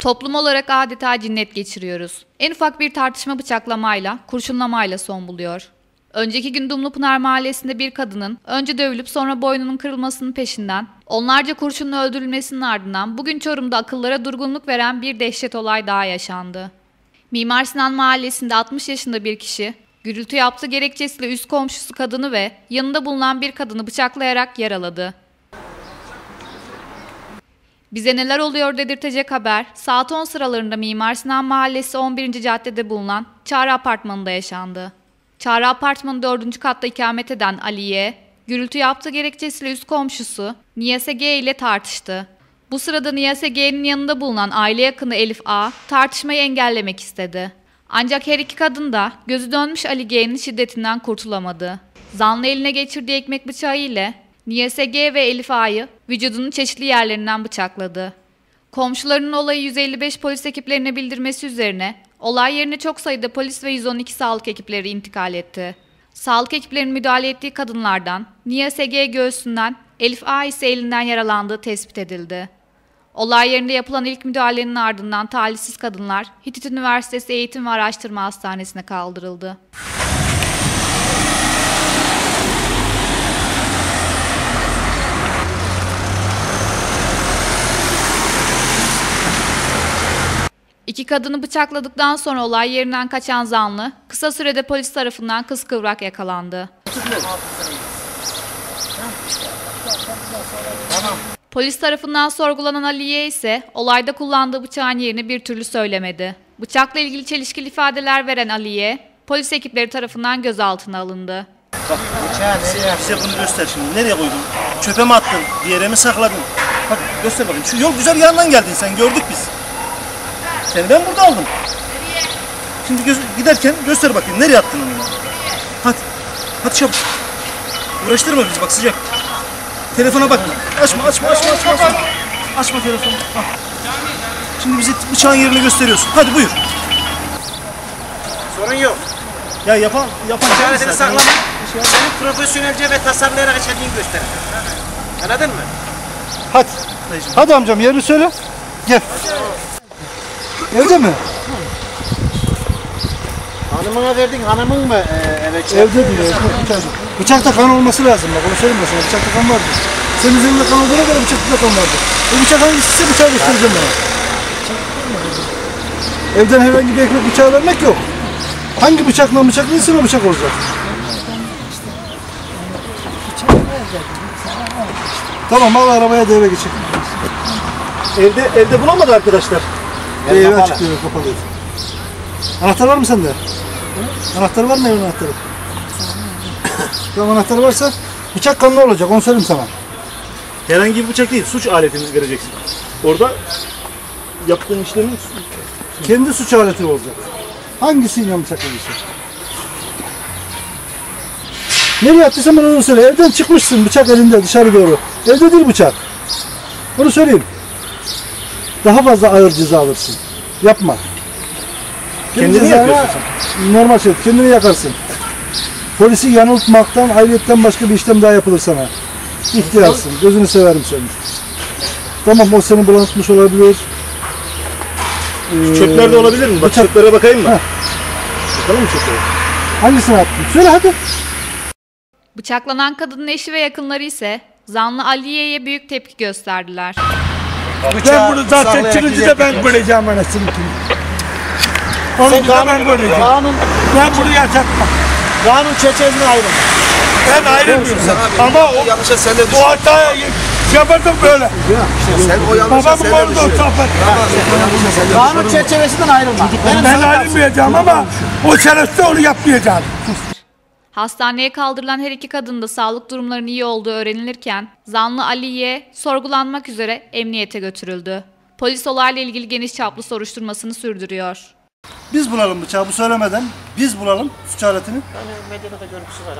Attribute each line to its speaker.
Speaker 1: Toplum olarak adeta cinnet geçiriyoruz. En ufak bir tartışma bıçaklamayla, kurşunlamayla son buluyor. Önceki gün Dumlupınar mahallesinde bir kadının önce dövülüp sonra boynunun kırılmasının peşinden, onlarca kurşunla öldürülmesinin ardından bugün Çorum'da akıllara durgunluk veren bir dehşet olay daha yaşandı. Mimar Sinan mahallesinde 60 yaşında bir kişi, gürültü yaptığı gerekçesiyle üst komşusu kadını ve yanında bulunan bir kadını bıçaklayarak yaraladı. Bize neler oluyor dedirtecek haber, saat 10 sıralarında Mimar Sinan Mahallesi 11. caddede bulunan Çağrı Apartmanı'nda yaşandı. Çağrı Apartmanı 4. katta ikamet eden Aliye, gürültü yaptığı gerekçesiyle üst komşusu Niyase G ile tartıştı. Bu sırada Niyase G'nin yanında bulunan aile yakını Elif A, tartışmayı engellemek istedi. Ancak her iki kadın da gözü dönmüş Ali G'nin şiddetinden kurtulamadı. Zanlı eline geçirdiği ekmek bıçağı ile Niyase G ve Elif A'yı vücudunun çeşitli yerlerinden bıçakladı. Komşularının olayı 155 polis ekiplerine bildirmesi üzerine olay yerine çok sayıda polis ve 112 sağlık ekipleri intikal etti. Sağlık ekiplerinin müdahale ettiği kadınlardan Niyase G göğsünden, Elif A ise elinden yaralandığı tespit edildi. Olay yerinde yapılan ilk müdahalenin ardından talihsiz kadınlar Hitit Üniversitesi Eğitim ve Araştırma Hastanesi'ne kaldırıldı. İki kadını bıçakladıktan sonra olay yerinden kaçan zanlı kısa sürede polis tarafından kıskıvrak yakalandı. Polis tarafından sorgulanan Aliye ise olayda kullandığı bıçağın yerini bir türlü söylemedi. Bıçakla ilgili çelişkili ifadeler veren Aliye, polis ekipleri tarafından gözaltına alındı.
Speaker 2: Bak bize bunu göster şimdi. Nereye koydun? Çöpe mi attın? Bir yere mi sakladın? Hadi göster bakayım. Şu yol güzel yandan geldin sen. Gördük biz. Seni ben burada aldım. Şimdi göz, giderken göster bakayım. Nereye attın onu? Hadi. Hadi çabuk. Uğraştırma bizi bak sıcak. Telefona bakma. Açma açma açma açma. Açma, açma telefonu. Al. Şimdi bize bıçağın yerini gösteriyorsun. Hadi buyur.
Speaker 3: Sorun yok.
Speaker 2: Ya yapan yapan
Speaker 3: İşaretini saklama. Senin profesyonelce ve tasarlayarak işlediğini gösterir. Anladın mı?
Speaker 4: Hadi. Hadi amcam yerini söyle. Gel. Evde mi?
Speaker 3: Hanımına verdin, hanımın mı e, eve çağırdın?
Speaker 4: Evde diyor. Evde. Bıçakta. Bıçakta kan olması lazım bak onu söyleyeyim ben sana. Bıçakta kan vardı. Senin üzerinde kan olduğuna göre bıçakta da kan vardı. Bu bıçak hangisiyse bıçağı göstereceğim bana. Evden herhangi bir ekmek bıçağı vermek yok. Hangi bıçakla bıçaklıysa o bıçak olacak. Tamam al arabaya da eve geçelim.
Speaker 2: Evde evde bulamadı arkadaşlar.
Speaker 4: Eve, eve açık diyor kapalıydı. Anahtar var mı sende? Anahtar var mı evin anahtarı? tamam anahtar varsa bıçak kanlı olacak onu söyleyeyim sana.
Speaker 2: Herhangi bir bıçak değil, suç aletini vereceksin. Orada yaptığın işlemin
Speaker 4: Kendi suç aleti olacak. Hangisiyle bıçakladıysa. Nereye attıysan bana onu söyle. Evden çıkmışsın bıçak elinde dışarı doğru. Evde değil bıçak. Bunu söyleyeyim. Daha fazla ağır ceza alırsın. Yapma.
Speaker 2: Kendini yakıyorsun
Speaker 4: Normal şey. Kendini yakarsın. Polisi yanıltmaktan ayrıyetten başka bir işlem daha yapılır sana. İhtiyarsın. Gözünü severim senin. Tamam o seni bulanıkmış olabilir. Ee,
Speaker 2: çöplerde olabilir mi? Bak
Speaker 4: bıçak-
Speaker 2: çöplere bakayım mı?
Speaker 4: Heh.
Speaker 2: Bakalım mı çöplere?
Speaker 4: Hangisini attın? Söyle hadi.
Speaker 1: Bıçaklanan kadının eşi ve yakınları ise zanlı Aliye'ye büyük tepki gösterdiler.
Speaker 5: Ben bunu zaten çürücü de ben göreceğim anasını kim. Onu da ben göreceğim.
Speaker 3: Kanun,
Speaker 5: Ben bunu yaşatmam.
Speaker 3: kanun çerçevesine ayrılma.
Speaker 5: Ben ayrılmıyorum. Ama o,
Speaker 6: yanlışa sen de
Speaker 5: o hatayı yapardım böyle.
Speaker 6: Sen o yanlışa sen de
Speaker 5: sohbet.
Speaker 3: Kanun çerçevesinden ayrılma.
Speaker 5: Ben
Speaker 3: sana
Speaker 5: ayrılmayacağım ama o şerefsiz onu yapmayacağım.
Speaker 1: Hastaneye kaldırılan her iki kadın da sağlık durumlarının iyi olduğu öğrenilirken zanlı Aliye sorgulanmak üzere emniyete götürüldü. Polis olayla ilgili geniş çaplı soruşturmasını sürdürüyor.
Speaker 4: Biz bulalım bıçağı bu söylemeden. Biz bulalım suç aletini.
Speaker 3: Hani medyada da görüntüsü var.